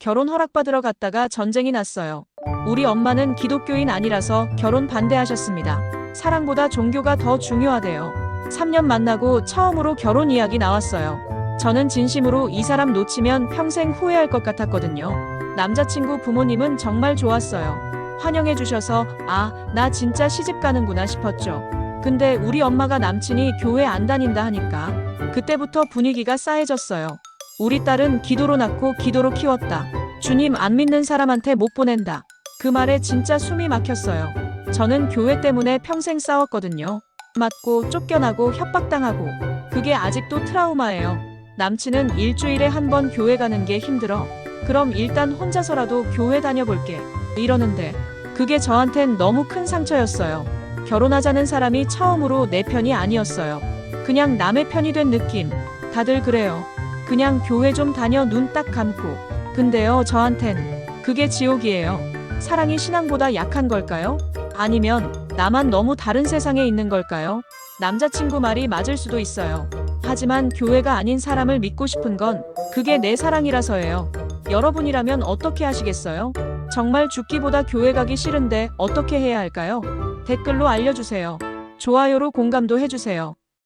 결혼 허락받으러 갔다가 전쟁이 났어요. 우리 엄마는 기독교인 아니라서 결혼 반대하셨습니다. 사랑보다 종교가 더 중요하대요. 3년 만나고 처음으로 결혼 이야기 나왔어요. 저는 진심으로 이 사람 놓치면 평생 후회할 것 같았거든요. 남자친구 부모님은 정말 좋았어요. 환영해 주셔서 아, 나 진짜 시집 가는구나 싶었죠. 근데 우리 엄마가 남친이 교회 안 다닌다 하니까 그때부터 분위기가 싸해졌어요. 우리 딸은 기도로 낳고 기도로 키웠다. 주님 안 믿는 사람한테 못 보낸다. 그 말에 진짜 숨이 막혔어요. 저는 교회 때문에 평생 싸웠거든요. 맞고 쫓겨나고 협박당하고 그게 아직도 트라우마예요. 남친은 일주일에 한 번 교회 가는 게 힘들어. 그럼 일단 혼자서라도 교회 다녀볼게. 이러는데 그게 저한텐 너무 큰 상처였어요. 결혼하자는 사람이 처음으로 내 편이 아니었어요. 그냥 남의 편이 된 느낌. 다들 그래요. 그냥 교회 좀 다녀 눈 딱 감고. 근데요, 저한텐 그게 지옥이에요. 사랑이 신앙보다 약한 걸까요? 아니면 나만 너무 다른 세상에 있는 걸까요? 남자친구 말이 맞을 수도 있어요. 하지만 교회가 아닌 사람을 믿고 싶은 건 그게 내 사랑이라서예요. 여러분이라면 어떻게 하시겠어요? 정말 죽기보다 교회 가기 싫은데 어떻게 해야 할까요? 댓글로 알려주세요. 좋아요로 공감도 해주세요.